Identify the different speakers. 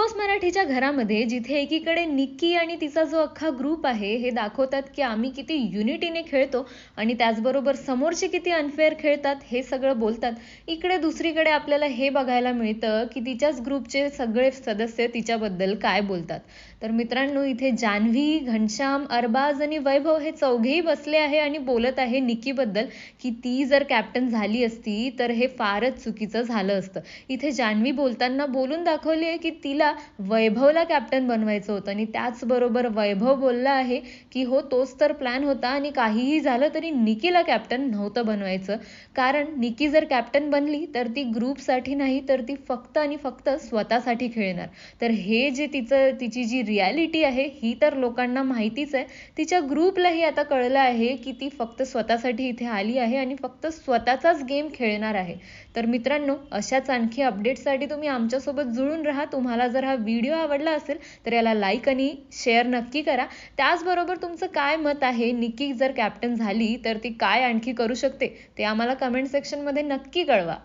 Speaker 1: Boss मराठीच्या घरामध्ये जिथे एकीकडे निक्की आणि तिचा जो अख्खा ग्रुप आहे हे दाखवतात की आम्ही किती युनिटीने खेळतो आणि त्याचबरोबर समोरचे किती अनफेअर खेळतात हे सगळं बोलतात. इकडे दुसरीकडे आपल्याला हे बघायला मिळतं की तिच्याच ग्रुपचे सगळे सदस्य तिच्याबद्दल काय बोलतात. तर मित्रांनो इथे जान्हवी घनश्याम अरबाज आणि वैभव हे चौघेही बसले आहे आणि बोलत आहे निक्कीबद्दल की ती जर कॅप्टन झाली असती तर हे फारच चुकीचं झालं असतं. इथे जान्हवी बोलताना बोलून दाखवली आहे की तिला वैभवला कॅप्टन बनवायचं होतं. आणि त्याचबरोबर वैभव बोलला आहे की हो तोच तर प्लॅन होता आणि काहीही झालं तरी निकीला कॅप्टन नव्हतं बनवायचं. कारण निकी जर कॅप्टन बनली तर ती ग्रुपसाठी नाही तर ती फक्त आणि फक्त स्वतःसाठी खेळणार. तर हे जे तिचं तिची जी रियालिटी आहे ही तर लोकांना माहितीच आहे. तिच्या ग्रुपलाही आता कळलं आहे की ती फक्त स्वतःसाठी इथे आली आहे आणि फक्त स्वतःचाच गेम खेळणार आहे. तर मित्रांनो अशाच आणखी अपडेट्ससाठी तुम्ही आमच्यासोबत जुळून राहा. तुम्हाला जर हा व्हिडिओ आवडला असेल तर याला लाईक आणि शेअर नक्की करा. त्याचबरोबर तुमचं काय मत आहे? निकी जर कॅप्टन झाली तर ती काय आणखी करू शकते? ते आम्हाला कमेंट सेक्शनमध्ये नक्की कळवा.